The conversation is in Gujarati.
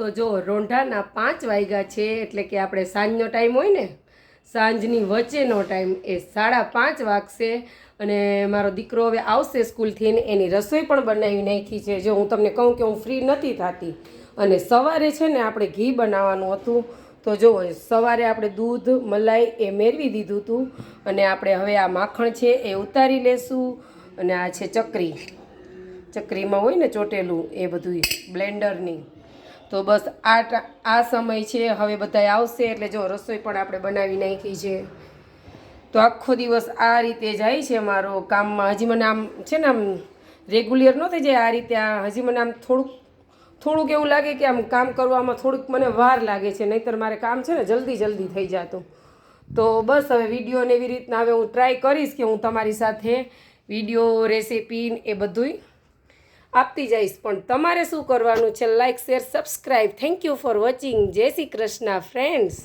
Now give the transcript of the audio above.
તો જો રોંઢાના પાંચ વાગ્યા છે, એટલે કે આપણે સાંજનો ટાઈમ હોય ને, સાંજની વચ્ચેનો ટાઈમ એ સાડા પાંચ વાગશે. અને મારો દીકરો હવે આવશે સ્કૂલથી ને એની રસોઈ પણ બનાવી નાખી છે. જો હું તમને કહું કે હું ફ્રી નથી થતી. અને સવારે છે ને આપણે ઘી બનાવવાનું હતું. તો જો સવારે આપણે દૂધ, મલાઈ એ મેળવી દીધું હતું. અને આપણે હવે આ માખણ છે એ ઉતારી લેશું. અને આ છે ચકરી. ચકરીમાં હોય ને ચોટેલું એ બધું બ્લેન્ડરની. તો બસ આ આ સમય છે, હવે બધા આવશે, એટલે જો રસોઈ પણ આપણે બનાવી નાખી છે. તો આખો દિવસ આ રીતે જાય છે મારો કામમાં. હજી મને આમ છે ને આમ રેગ્યુલર ન થઈ જાય આ રીતે આ. હજી મને આમ થોડુંક થોડુંક એવું લાગે કે આમ કામ કરવામાં થોડુંક મને વાર લાગે છે, નહીંતર મારે કામ છે ને જલ્દી જલ્દી થઈ જતું. તો બસ હવે વિડીયોને એવી રીતના હવે હું ટ્રાય કરીશ કે હું તમારી સાથે વીડિયો, રેસીપી એ બધુંય આપતી જઈશ. પણ તમારે શું કરવાનું છે? Like share subscribe thank you for watching જય શ્રી કૃષ્ણ ફ્રેન્ડ્સ